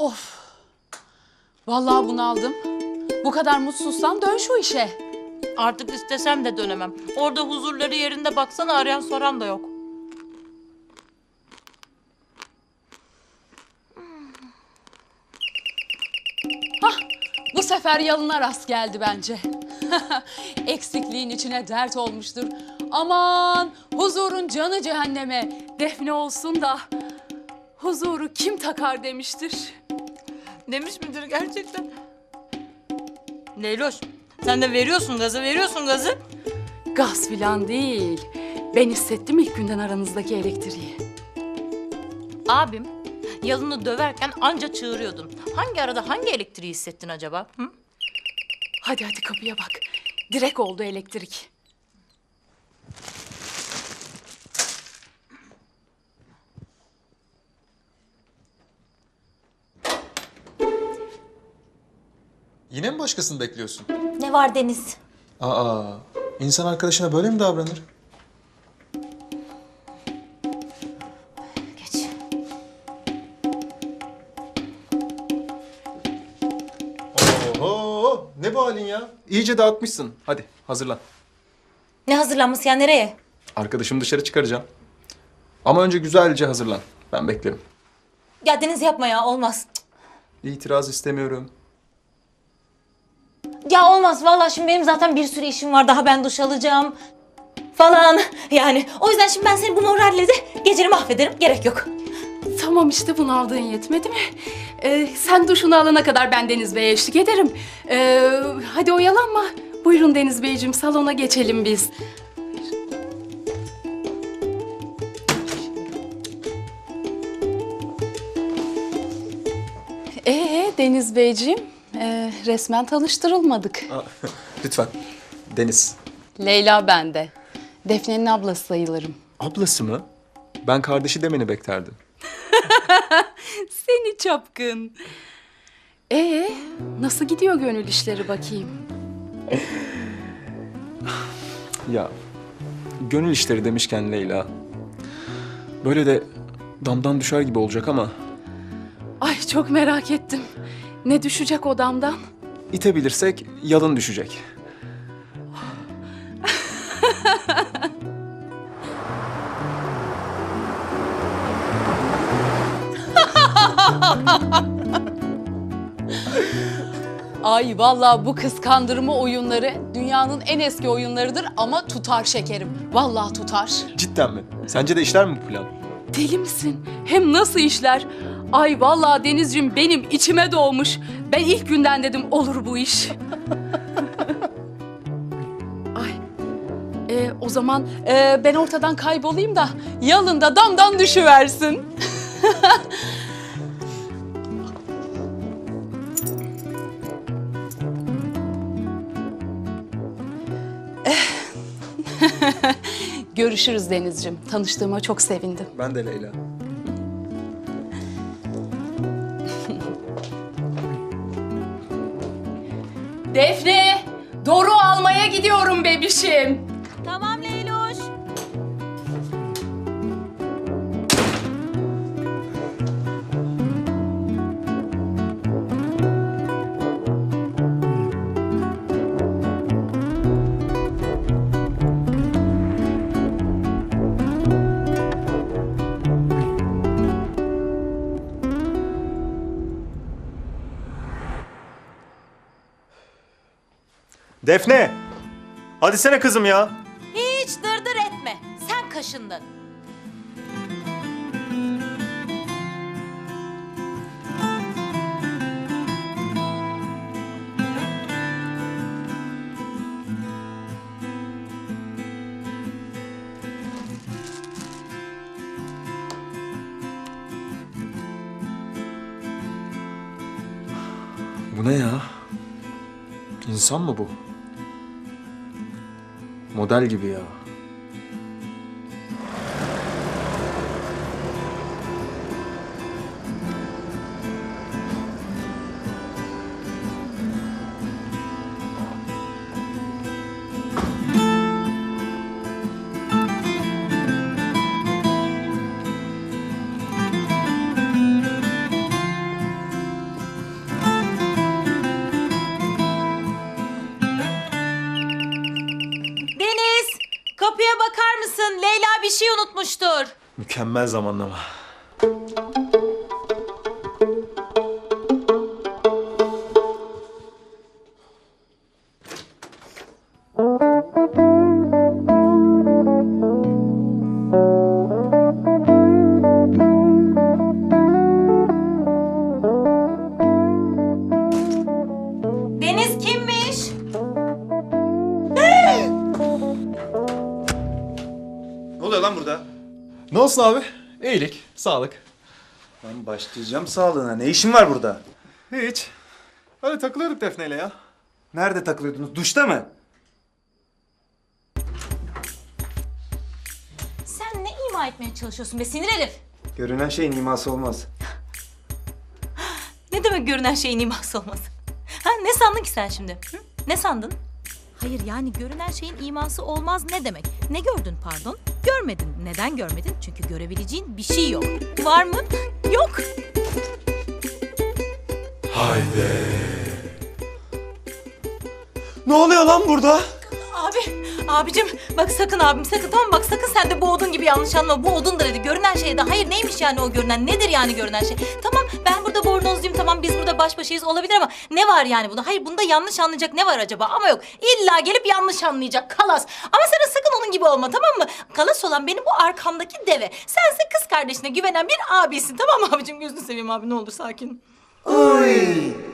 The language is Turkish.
Of. Vallahi bunaldım. Bu kadar mutsuzsan dön şu işe. Artık istesem de dönemem. Orada huzurları yerinde baksana arayan soran da yok. Bu sefer yalına rast geldi bence. Eksikliğin içine dert olmuştur. Aman huzurun canı cehenneme. Defne olsun da huzuru kim takar demiştir. Demiş midir gerçekten? Leyloş sen de veriyorsun gazı veriyorsun gazı. Gaz filan değil. Ben hissettim ilk günden aranızdaki elektriği. Abim yalını döverken anca çığırıyordun. Hangi arada hangi elektriği hissettin acaba? Hı? Hadi hadi kapıya bak. Direkt oldu elektrik. Yine mi başkasını bekliyorsun? Ne var Deniz? Aa, insan arkadaşına böyle mi davranır? Geç. Oho, ne bu halin ya? İyice dağıtmışsın. Hadi hazırlan. Ne hazırlanması ya nereye? Arkadaşımı dışarı çıkaracağım. Ama önce güzelce hazırlan. Ben beklerim. Ya Deniz yapma ya olmaz. İtiraz istemiyorum. Ya olmaz vallahi şimdi benim zaten bir sürü işim var daha ben duş alacağım falan. Yani o yüzden şimdi ben seni bu moralle de geceni mahvederim gerek yok. Tamam işte bunaldığın yetmedi mi? Ee, sen duşunu alana kadar ben Deniz Bey'e eşlik ederim. Ee, hadi oyalanma. Buyurun Deniz Beyciğim salona geçelim biz. Ee Deniz Beyciğim, ee, resmen tanıştırılmadık. Lütfen. Deniz. Leyla bende. Defne'nin ablası sayılırım. Ablası mı? Ben kardeşi demeni beklerdim. Seni çapkın. Ee, nasıl gidiyor gönül işleri bakayım? Ya, gönül işleri demişken Leyla. Böyle de damdan düşer gibi olacak ama Ay çok merak ettim. Ne düşecek odamdan? itebilirsek yalın düşecek. Ay vallahi bu kıskandırma oyunları dünyanın en eski oyunlarıdır ama tutar şekerim. Vallahi tutar. Cidden mi? Sence de işler mi bu plan? Deli misin? Hem nasıl işler? Ay vallahi Denizciğim benim içime doğmuş. Ben ilk günden dedim olur bu iş. Ay. Ee, o zaman ee, ben ortadan kaybolayım da yalın da damdan düşüversin. Görüşürüz Denizciğim. Tanıştığıma çok sevindim. Ben de Leyla. Defne, Doru almaya gidiyorum bebişim. Defne! Hadi sene kızım ya. Hiç dırdır etme. Sen kaşındın. Bu ne ya? İnsan mı bu? Model gibi ya. Sakın. Leyla bir şey unutmuştur. Mükemmel zamanlama. Olsun abi? İyilik, sağlık. Ben başlayacağım sağlığına. Ne işin var burada? Hiç. Öyle takılıyorduk Defne'yle ya. Nerede takılıyordunuz? Duşta mı? Sen ne ima etmeye çalışıyorsun be sinir herif? Görünen şeyin iması olmaz. Ne demek görünen şeyin iması olması? Ha ne sandın ki sen şimdi? Hı? Ne sandın? Hayır yani görünen şeyin iması olmaz ne demek? Ne gördün pardon? Görmedin. Neden görmedin? Çünkü görebileceğin bir şey yok. Var mı? Yok. Ne oluyor lan burada? Abi, abicim bak sakın abim sakın tamam bak sakın sen de bu odun gibi yanlış anlama. Bu odundur dedi. Görünen şey de hayır neymiş yani o görünen? Nedir yani görünen şey? Tamam ben burada bornozluyum tamam biz burada baş başayız olabilir ama ne var yani bunda? Hayır bunda yanlış anlayacak ne var acaba? Ama yok illa gelip yanlış anlayacak kalas. Ama sen sakın onun gibi olma tamam mı? Kalas olan benim bu arkamdaki deve. Sense kız kardeşine güvenen bir abisin tamam mı abicim? Gözünü seveyim abi ne olur sakin. Oy!